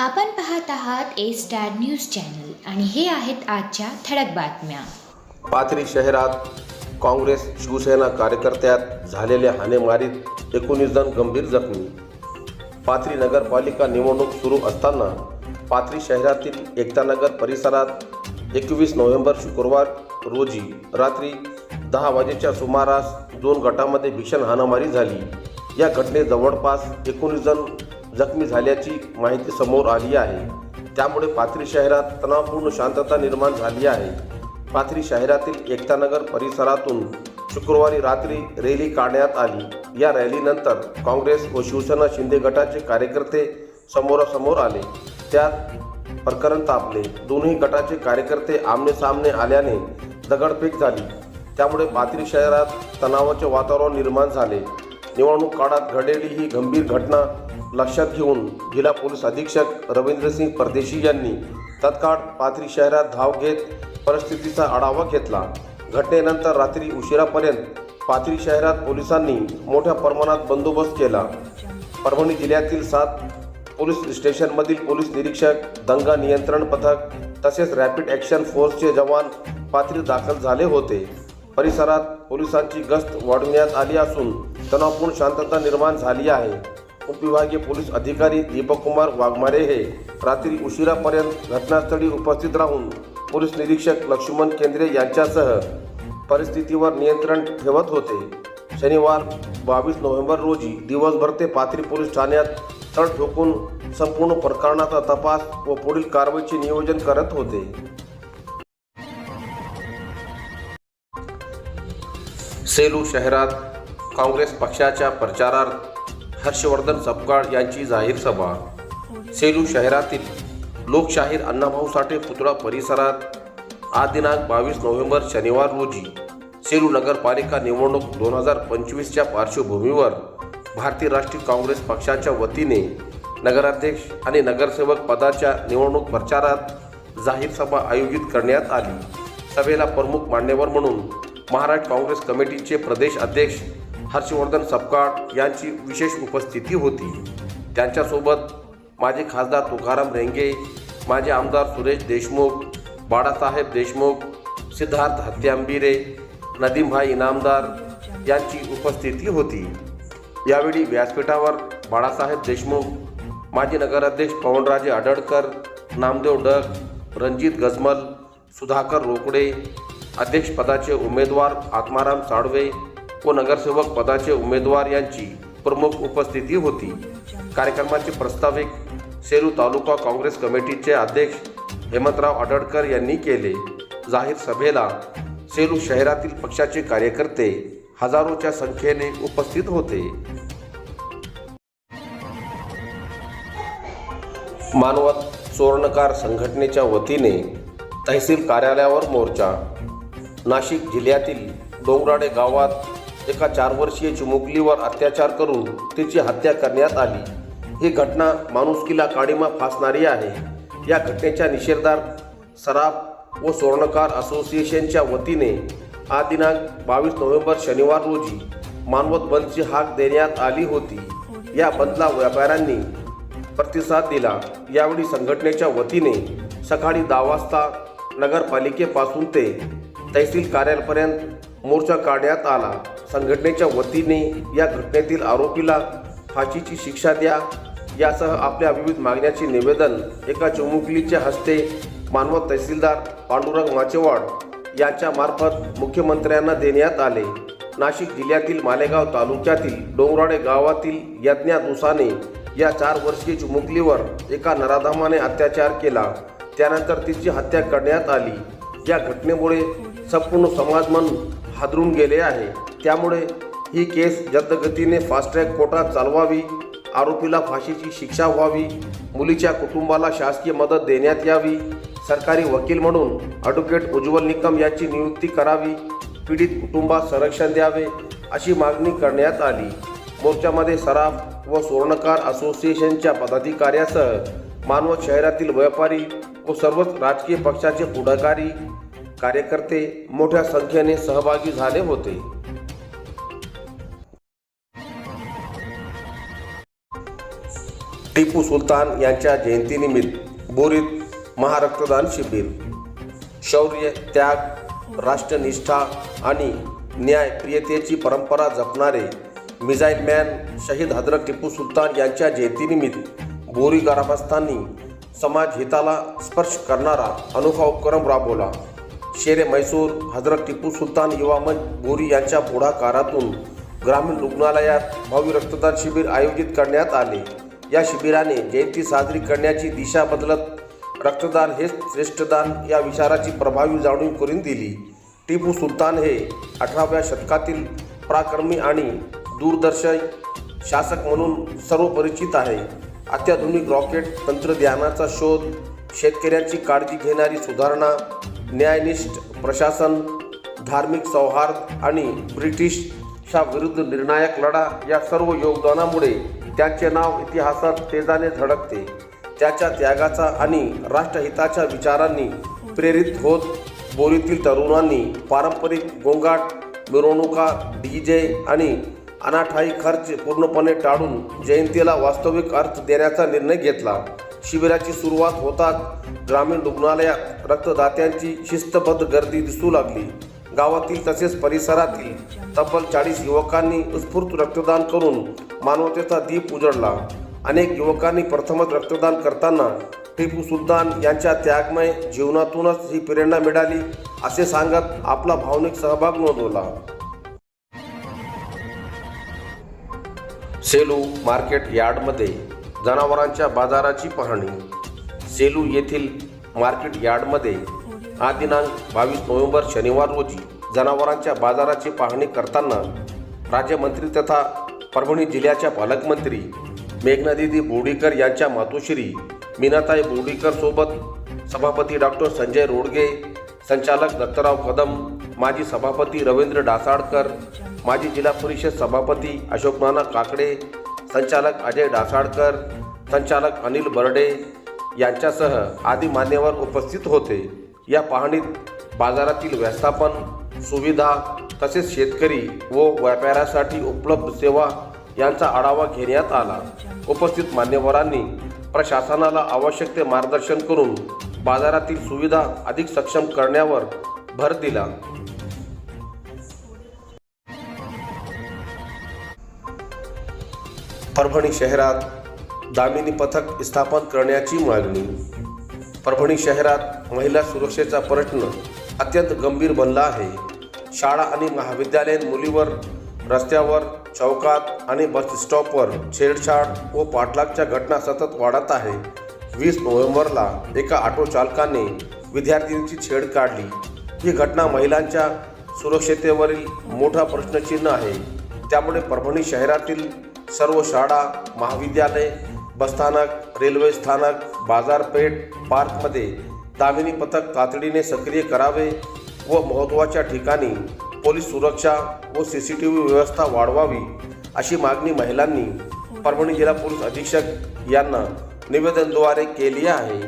आपण पाहत आहात ए स्टार न्यूज चॅनल आणि हे आहेत आजच्या ठळक बातम्या. पाथरी शहरात काँग्रेस शिवसेना कार्यकर्त्यात झालेल्या हानेमारीत एकोणीस जण गंभीर जखमी. पाथरी नगरपालिका निवडणूक सुरू असताना पाथरी शहरातील एकतानगर परिसरात एकवीस नोव्हेंबर शुक्रवार रोजी रात्री दहा वाजेच्या सुमारास दोन गटामध्ये भीषण हाणामारी झाली. या घटनेत जवळपास एकोणीस जण जखमी झाल्याची माहिती समोर आली आहे. त्यामुळे पाथरी शहरात तणावपूर्ण शांतता निर्माण झाली आहे. पाथरी शहरातील एकतानगर परिसरातून शुक्रवारी रात्री रॅली काढण्यात आली. या रॅलीनंतर काँग्रेस व शिवसेना शिंदे गटाचे कार्यकर्ते समोरासमोर आले. त्यात प्रकरण तापले. दोन्ही गटाचे कार्यकर्ते आमनेसामने आल्याने दगडफेक झाली. त्यामुळे पाथरी शहरात तणावाचे वातावरण निर्माण झाले. निवडणूक काळात घडलेली ही गंभीर घटना लक्षात घेऊन जिल्हा पोलीस अधीक्षक रवींद्रसिंग परदेशी यांनी तत्काळ पाथरी शहरात धाव घेत परिस्थितीचा आढावा घेतला. घटनेनंतर रात्री उशिरापर्यंत पाथरी शहरात पोलिसांनी मोठ्या प्रमाणात बंदोबस्त केला. परभणी जिल्ह्यातील सात पोलीस स्टेशनमधील पोलीस निरीक्षक दंगा नियंत्रण पथक तसेच रॅपिड ॲक्शन फोर्सचे जवान पाथरी दाखल झाले होते. परिसरात पोलिसांची गस्त वाढवण्यात आली असून तणावपूर्ण शांतता निर्माण झाली आहे. उपविभागीय पोलीस अधिकारी दीपक कुमार वाघमारे हे रात्री उशिरापर्यंत घटनास्थळी उपस्थित राहून पोलीस निरीक्षक लक्ष्मण केंद्रे यांच्यासह परिस्थितीवर नियंत्रण ठेवत होते. शनिवार बावीस नोव्हेंबर रोजी दिवसभर ते पाथरी पोलीस ठाण्यात तळ ठोकून संपूर्ण प्रकरणाचा तपास व पुढील कारवाईचे नियोजन करत होते. सेलू शहरात काँग्रेस पक्षाच्या प्रचारार्थ हर्षवर्धन सपकाळ यांची जाहीर सभा. सेलू शहरातील लोकशाहीर अण्णाभाऊ साठे पुतळा परिसरात आज दिनांक बावीस नोव्हेंबर शनिवार रोजी सेलू नगरपालिका निवडणूक दोन हजार पंचवीसच्या पार्श्वभूमीवर भारतीय राष्ट्रीय काँग्रेस पक्षाच्या वतीने नगराध्यक्ष आणि नगरसेवक पदाच्या निवडणूक प्रचारात जाहीर सभा आयोजित करण्यात आली. सभेला प्रमुख मान्यवर म्हणून महाराष्ट्र काँग्रेस कमिटीचे प्रदेश अध्यक्ष हर्षवर्धन सपकाळ यांची विशेष उपस्थिती होती. त्यांच्यासोबत माझे खासदार तुकाराम रेंगे माझे आमदार सुरेश देशमुख बाळासाहेब देशमुख सिद्धार्थ हत्यांबिरे नदीमभाई इनामदार यांची उपस्थिती होती. यावेळी व्यासपीठावर बाळासाहेब देशमुख माजी नगराध्यक्ष पवनराजे आडळकर नामदेव डग रणजित गजमल सुधाकर रोकडे अध्यक्षपदाचे उमेदवार आत्माराम साळवे व नगरसेवक पदाचे उमेदवार यांची प्रमुख उपस्थिती होती. कार्यक्रमाचे प्रस्ताविक सेलू तालुका काँग्रेस कमिटीचे अध्यक्ष हेमंतराव आडळकर यांनी केले. जाहीर सभेला सेलू शहरातील पक्षाचे कार्यकर्ते हजारोच्या संख्येने उपस्थित होते. मानवत सुवर्णकार संघटनेच्या वतीने तहसील कार्यालयावर मोर्चा. नाशिक जिल्ह्यातील डोंगराडे गावात एका चार वर्षीय चिमुकलीवर अत्याचार करून तिची हत्या करण्यात आली. ही घटना माणुसकीला काळीमा फासणारी आहे. या घटनेच्या निषेधार्थ सराफ व स्वर्णकार असोसिएशनच्या वतीने आज दिनांक बावीस नोव्हेंबर शनिवार रोजी मानवत बंदची हाक देण्यात आली होती. या बंदला व्यापाऱ्यांनी प्रतिसाद दिला. यावेळी संघटनेच्या वतीने सकाळी दहा वाजता नगरपालिकेपासून ते तहसील कार्यालयापर्यंत मोर्चा काढण्यात आला. संघटनेच्या वतीने या घटनेतील आरोपीला फाशीची शिक्षा द्या. यासह आपल्या विविध मागण्याचे निवेदन एका चिमुकलीच्या हस्ते मानवत तहसीलदार पांडुरंग माचेवाड यांच्या मार्फत मुख्यमंत्र्यांना देण्यात आले. नाशिक जिल्ह्यातील मालेगाव तालुक्यातील डोंगराडे गावातील यज्ञा दुसाने या चार वर्षीय चिमुकलीवर एका नराधामाने अत्याचार केला. त्यानंतर तिची हत्या करण्यात आली. या घटनेमुळे संपूर्ण समाज म्हणून हादरून गेले आहे. त्यामुळे ही केस जद्दगतीने फास्ट ट्रॅक कोर्टात चालवावी आरोपीला फाशीची शिक्षा व्हावी मुलीच्या कुटुंबाला शासकीय मदत देण्यात यावी सरकारी वकील म्हणून ॲडव्होकेट उज्ज्वल निकम यांची नियुक्ती करावी पीडित कुटुंबास संरक्षण द्यावे अशी मागणी करण्यात आली. मोर्चामध्ये सराफ व सुवर्णकार असोसिएशनच्या पदाधिकाऱ्यासह मानवत शहरातील व्यापारी व सर्वच राजकीय पक्षाचे पुढाकारी कार्यकर्ते मोठ्या संख्येने सहभागी झाले होते. टिपू सुलतान यांच्या जयंतीनिमित्त बोरीत महारक्तदान शिबिर शौर्य त्याग राष्ट्रनिष्ठा आणि न्यायप्रियतेची परंपरा जपणारे मिझाईल मॅन शहीद हजरत टिपू सुलतान यांच्या जयंतीनिमित्त बोरी ग्रामस्थांनी समाज हिताला स्पर्श करणारा अनोखा उपक्रम राबवला. शेरे मैसूर हजरत टिपू सुलतान युवा मंच बोरी यांच्या पुढाकारातून ग्रामीण रुग्णालयात भव्य रक्तदान शिबिर आयोजित करण्यात आले. या शिबिराने जयंती साजरी करण्याची दिशा बदलत रक्तदान हेच श्रेष्ठदान या विचाराची प्रभावी जाणीव करून दिली. टिपू सुलतान हे अठराव्या शतकातील पराक्रमी आणि दूरदर्शक शासक म्हणून सर्वपरिचित आहे. अत्याधुनिक रॉकेट तंत्रज्ञानाचा शोध शेतकऱ्यांची काळजी घेणारी सुधारणा न्यायनिष्ठ प्रशासन धार्मिक सौहार्द आणि ब्रिटिशच्या विरुद्ध निर्णायक लढा या सर्व योगदानामुळे त्यांचे नाव इतिहासात तेजाने झळकते त्याच्या त्यागाचा आणि राष्ट्रहिताच्या विचारांनी प्रेरित होत बोरीतील तरुणांनी पारंपरिक गोंगाट मिरवणुका डी जे आणि अनाठाई खर्च पूर्णपणे टाळून जयंतीला वास्तविक अर्थ देण्याचा निर्णय घेतला. शिबिराची सुरुवात होताच ग्रामीण रुग्णालयात रक्तदात्यांची शिस्तबद्ध गर्दी दिसू लागली. गावातील तसेच परिसरातील तब्बल चाळीस युवकांनी उत्स्फूर्त रक्तदान करून मानवतेचा दीप उजळला. अनेक युवकांनी प्रथमच रक्तदान करताना टिपू सुलतान यांच्या त्यागमय जीवनातूनच ही प्रेरणा मिळाली असे सांगत आपला भावनिक सहभाग नोंदवला. सेलू मार्केट यार्डमध्ये जनावरांच्या बाजाराची पाहणी. सेलू येथील मार्केट यार्डमध्ये हा दिनांक बावीस नोव्हेंबर शनिवार रोजी जनावरांच्या बाजाराची पाहणी करताना राज्यमंत्री तथा परभणी जिल्ह्याच्या पालकमंत्री मेघनादिदी बोर्डीकर यांच्या मातोश्री मीनाताई बोर्डीकर सोबत सभापती डॉक्टर संजय रोडगे संचालक दत्तराव कदम माजी सभापती रवींद्र डासाळकर माजी जिल्हा परिषद सभापती अशोक नाना काकडे संचालक अजय डासाळकर संचालक अनिल बर्डे यांच्यासह आदी मान्यवर उपस्थित होते. या पाहणीत बाजारातील व्यवस्थापन सुविधा तसेच शेतकरी व व्यापाऱ्यासाठी उपलब्ध सेवा यांचा आढावा घेण्यात आला. उपस्थित मान्यवरांनी प्रशासनाला आवश्यक ते मार्गदर्शन करून बाजारातील सुविधा अधिक सक्षम करण्यावर भर दिला. परभणी शहरात दामिनी पथक स्थापन करण्याची मागणी. परभणी शहरात महिला सुरक्षेचा प्रश्न अत्यंत गंभीर बनला आहे. शाळा आणि महाविद्यालयीन मुलीवर रस्त्यावर चौकात आणि बस स्टॉपवर छेडछाड व पाठलागच्या घटना सतत वाढत आहे. वीस नोव्हेंबरला एका ऑटो चालकाने विद्यार्थिनीची छेड काढली. ही घटना महिलांच्या सुरक्षितेवरील मोठा प्रश्नचिन्ह आहे. त्यामुळे परभणी शहरातील सर्व शाळा महाविद्यालय बसस्थानक रेल्वे स्थानक बाजारपेठ पार्कमध्ये दामिनी पथक तातडीने सक्रिय करावे व महत्त्वाच्या ठिकाणी पोलीस सुरक्षा व सी सी टी व्ही व्यवस्था वाढवावी अशी मागणी महिलांनी परभणी जिल्हा पोलीस अधीक्षक यांना निवेदनद्वारे केली आहे.